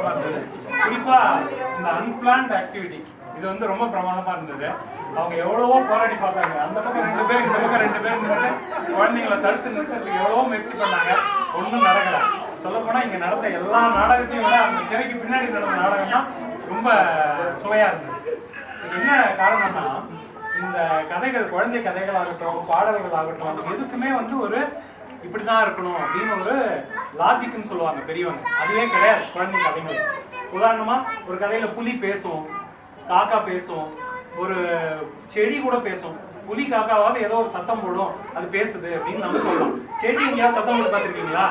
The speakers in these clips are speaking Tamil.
பிரபலமாக இருந்தது குறிப்பாக இந்த அன்பிளான்ட் ஆக்டிவிட்டி இது வந்து ரொம்ப பிரமாணமாக இருந்தது. அவங்க எவ்வளவோ போராடி பார்த்தாங்க. அந்த பக்கம் ரெண்டு பேர் இந்த பக்கம் ரெண்டு பேர் குழந்தைங்களை தடுத்து நிறுத்தறதுக்கு எவ்வளவோ முயற்சி பண்ணாங்க. ஒன்றும் நடக்கல. சொல்லப்போனால் இங்கே நடந்த எல்லா நாடகத்தையும் விட அந்த திரைக்கு பின்னாடி நடந்த நாடகம் தான் ரொம்ப சுவையாக இருந்தது. என்ன காரணம்னா இந்த கதைகள் குழந்தை கதைகளாகட்டும் பாடல்கள் ஆகட்டும் அந்த எதுக்குமே வந்து ஒரு இப்படிதான் இருக்கணும் அப்படின்னு ஒரு லாஜிக்னு சொல்லுவாங்க பெரியவங்க. அதுவே கிடையாது குழந்தை கதைகள் உதாரணமா ஒரு கதையில புலி பேசும் காக்கா பேசும் ஒரு செடி கூட பேசும். புலி காக்காவாவது ஏதோ ஒரு சத்தம் போடும் அது பேசுது அப்படின்னு நம்ம சொல்லலாம் செடி எங்கேயாவது சத்தம் போட்டு பார்த்துருக்கீங்களா?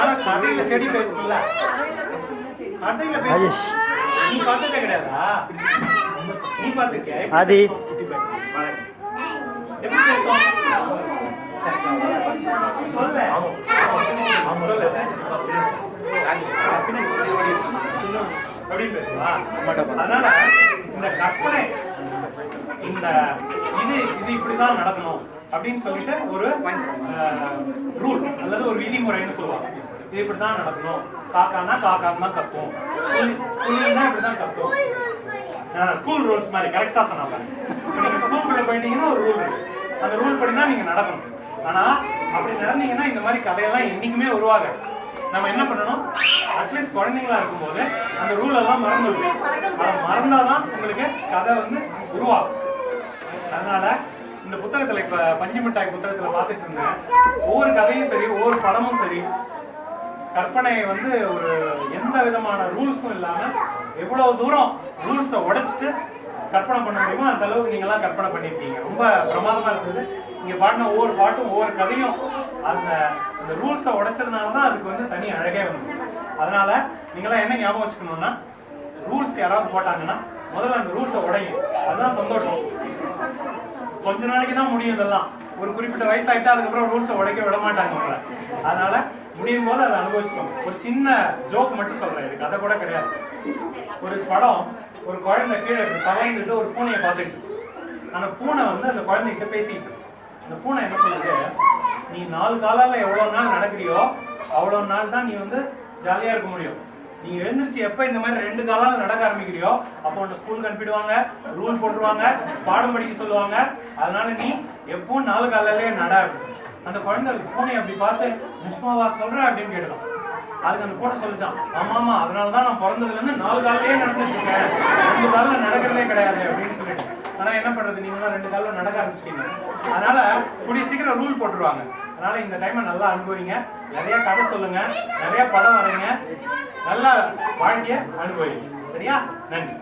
ஆனா கதையில செடி பேசும்ல. கதையில பேசும். நீ பார்த்ததே கிடையாதா? நீ பார்த்திருக்கியா? எப்படி. பேசும்? எப்படி பேசுவா? அதனால இந்த கற்பனை இந்த இது இது இப்படிதான் நடக்கணும் அப்படின்னு சொல்லிட்டு ஒரு ரூல் அல்லது ஒரு விதிமுறைன்னு சொல்லுவாங்க. இது இப்படிதான் நடக்கணும். காக்கானா காக்கான்னு தான் கத்தும். புலி புலின்னா இப்படிதான் கத்தும். ஸ்கூல் ரூல்ஸ் மாதிரி கரெக்டா சொன்னாங்க இப்போ நீங்க ஸ்கூலுக்குள்ள போயிட்டீங்கன்னா ஒரு ரூல் இருக்கு. அந்த ரூல் படி தான் நீங்க நடக்கணும். ஆனா அப்படி நடந்தீங்கன்னா இந்த மாதிரி கதையெல்லாம் என்னைக்குமே உருவாகாது. நம்ம என்ன பண்ணணும்? அட்லீஸ்ட் குழந்தைங்களா இருக்கும்போது அந்த ரூல் எல்லாம் மறந்துடும் அதை மறந்தாதான் உங்களுக்கு கதை வந்து உருவாகும். அதனால இந்த புத்தகத்துல இப்ப பஞ்சு மிட்டாய் புத்தகத்துல பார்த்துட்டு இருந்தேன். ஒவ்வொரு கதையும் சரி ஒவ்வொரு படமும் சரி கற்பனை வந்து ஒரு எந்த விதமான ரூல்ஸும் இல்லாம எவ்வளவு தூரம் ரூல்ஸை உடைச்சிட்டு கற்பனை பண்ண முடியுமோ? அந்த அளவுக்கு நீங்களாம் கற்பனை பண்ணியிருக்கீங்க ரொம்ப பிரமாதமாக இருந்தது. இங்கே பாடின ஒவ்வொரு பாட்டும் ஒவ்வொரு கதையும் அந்த அந்த ரூல்ஸை உடைச்சதுனால தான் அதுக்கு வந்து தனி அழகே வந்து அதனால நீங்களாம் என்ன ஞாபகம் வச்சுக்கணும்னா ரூல்ஸ் யாராவது போட்டாங்கன்னா முதல்ல அந்த ரூல்ஸை உடையும் அதுதான் சந்தோஷம். கொஞ்ச நாளைக்கு தான் முடியும் இதெல்லாம். ஒரு குறிப்பிட்ட வயசாயிட்டா அதுக்கப்புறம் ரூல்ஸை உடைக்க விட மாட்டாங்க அதனால முடியும் போது அதை அனுபவிச்சுக்கோங்க. ஒரு சின்ன ஜோக் மட்டும் சொல்றேன். இது கதை கூட கிடையாது. ஒரு படம் ஒரு குழந்தை கீழே தவழ்ந்துட்டு ஒரு பூனையை பார்த்துட்டு அந்த பூனை வந்து அந்த குழந்தைகிட்ட பேசிட்டு அந்த பூனை என்ன சொல்லுது? நீ நாலு காலால எவ்வளவு நாள் நடக்கிறியோ அவ்வளவு நாள் தான் நீ வந்து ஜாலியா இருக்க முடியும். நீ எழுந்திரிச்சு எப்ப இந்த மாதிரி ரெண்டு காலால நடக்க ஆரம்பிக்கிறியோ அப்போ உன்னை ஸ்கூலுக்கு அனுப்பிடுவாங்க ரூல் போட்டுருவாங்க பாடம் படிக்க சொல்லுவாங்க. அதனால நீ எப்பவும் நாலு காலாலே நட அப்படின்னு. அந்த குழந்தை பூனை அப்படி பார்த்து நிஷ்மாவா சொல்ற? அப்படின்னு கேட்டலாம் அதுக்கு அந்த பூனை சொல்லிச்சான் ஆமா ஆமா அதனால தான் நான் பிறந்ததுல இருந்து நாலு காலையே நடந்துட்டு இருக்கேன் ரெண்டு காலில் நடக்கிறதே கிடையாது அப்படின்னு சொல்லிட்டு. ஆனா என்ன பண்றது? நீங்க ரெண்டு காலில் நடக்க ஆரம்பிச்சிட்டீங்க. அதனால கூடிய சீக்கிரம் ரூல் போட்டுருவாங்க. அதனால இந்த டைமை நல்லா அனுபவிங்க. நிறைய கதை சொல்லுங்க. நிறைய படம் வரைங்க. நல்லா வாழ்க்கைய அனுபவிங்க. சரியா? நன்றி.